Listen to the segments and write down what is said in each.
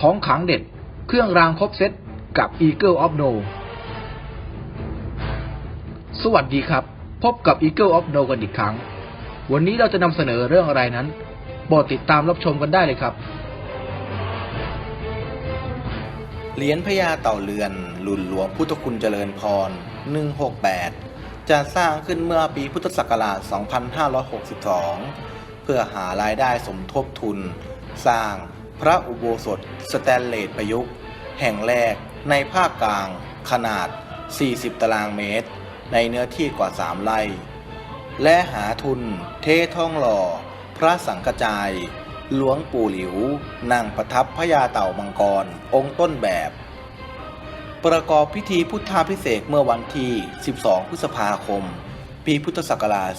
ของขังเด็ด เครื่องรางครบเซตกับ Eagle of No สวัสดีครับ พบกับ Eagle of No กันอีกครั้ง วันนี้เราจะนำเสนอเรื่องอะไรนั้นโปรดติดตามรับชมกันได้เลยครับ เหรียญพญาเต่าเรือนหลุนหลวงพุทธคุณเจริญพร 168 จะสร้างขึ้นเมื่อปีพุทธศักราช 2562 เพื่อหารายได้สมทบทุน สร้าง พระอุโบสถสแตนเลสประยุกต์ แห่งแรกในภาคกลาง ขนาด 40 ตารางเมตร ในเนื้อที่กว่า 3 ไร่ และหาทุนเททองหล่อ พระสังกจาย หลวงปู่หลิว นั่งประทับพญาเต่ามังกร องค์ต้นแบบ ประกอบพิธีพุทธาพิเศษเมื่อวันที่ 12 พฤษภาคม ปีพุทธศักราช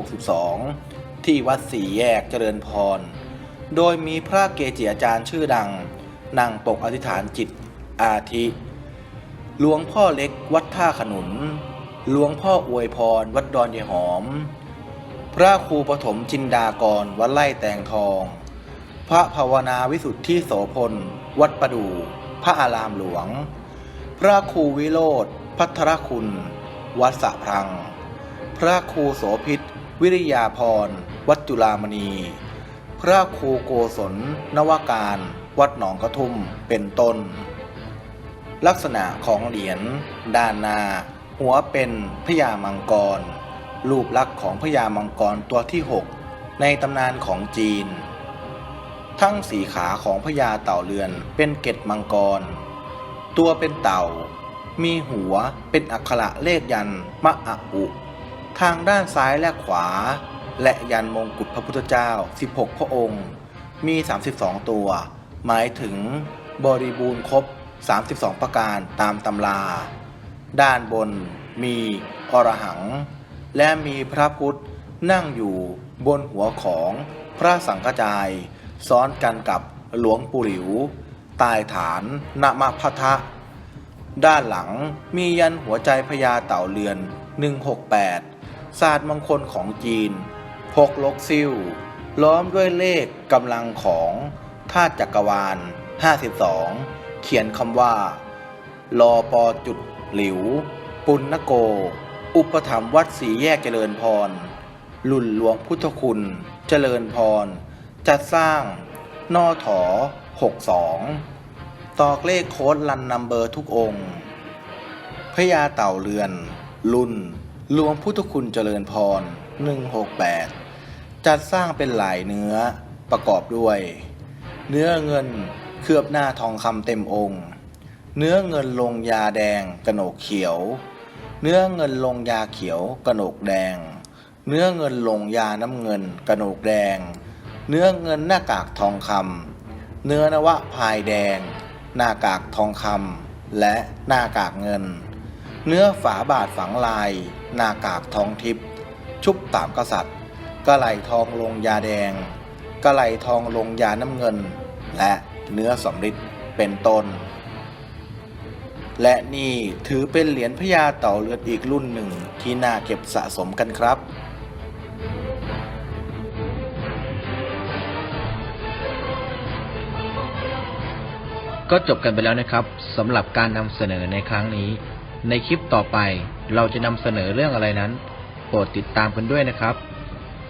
2562 ที่วัดสีแยกเจริญพร โดยมีพระเกจิอาจารย์ชื่อดังนั่งปกอธิษฐานจิตอาทิ หลวงพ่อเล็กวัดท่าขนุน หลวงพ่ออวยพรวัดดอนยายหอม พระครูปฐมจินดากรวัดไล่แตงทอง พระภาวนาวิสุทธิโสพล วัดประดู พระอารามหลวง พระครูวิโรธพัทรคุณ วัดสะพรัง พระครูโสพิษ วิริยาพร วัดจุฬามณี พระครูโกศลนวการ วัดหนองกระทุ่มเป็นต้น ลักษณะของเหรียญด้านหน้าหัวเป็นพญามังกร รูปลักษณ์ของพญามังกรตัวที่ 6 ในตำนานของจีน ทั้งสีขาของพญาเต่าเรือนเป็นเกตมังกร ตัวเป็นเต่า มีหัวเป็นอักขระเลขยันมะอะอุ ทางด้านซ้ายและขวา และยันมงกุฎพระพุทธเจ้า 16 พระองค์ มี 32 ตัว หมายถึงบริบูรณ์ครบ 32 ประการตามตำรา ด้านบนมีอรหัง และมีพระพุทธนั่งอยู่บนหัวของพระสังฆจาย ซ้อนกันกับหลวงปู่หลิว ตายฐานนมพัทะด้านหลังมียันหัวใจพญาเต่าเรือน 168 ศาสตร์มงคลของจีน พกลกซิ่วล้อมด้วยเลขกำลังของธาตุจักรวาล 52 เขียนคำว่ารอปอจุดหลิว ปุณณโก อุปถัมภ์วัดสีแยกเจริญพรลุ่นหลวงพุทธคุณ เจริญพร จัดสร้าง นอถอ 62 ตอกเลขโค้ดลันนัมเบอร์ทุกองค์พญาเต่าเรือน รุ่นหลวงพุทธคุณเจริญพร 168 จัดสร้างเป็นหลายเนื้อประกอบด้วย เนื้อเงินเคลือบหน้าทองคำเต็มองค์ เนื้อเงินลงยาแดงกระโหนกเขียว เนื้อเงินลงยาเขียวกระโหนกแดง เนื้อเงินลงยาน้ำเงินกระโหนกแดง เนื้อเงินหน้ากากทองคำเนื้อนวะพายแดง หน้ากากทองคำและหน้ากากเงิน เนื้อฝาบาทฝังลาย หน้ากากทองทิพย์ชุบตามกษัตริย์ กระไหลทองลงยาแดง กระไหลทองลงยาน้ำเงิน และเนื้อสำริดเป็นต้น และนี่ถือเป็นเหรียญพญาเต่าเรือนอีกรุ่นหนึ่งที่น่าเก็บสะสมกันครับก็จบกันไปแล้วนะครับสำหรับการนำเสนอในครั้งนี้ ในคลิปต่อไปเราจะนำเสนอเรื่องอะไรนั้น โปรดติดตามกันด้วยนะครับ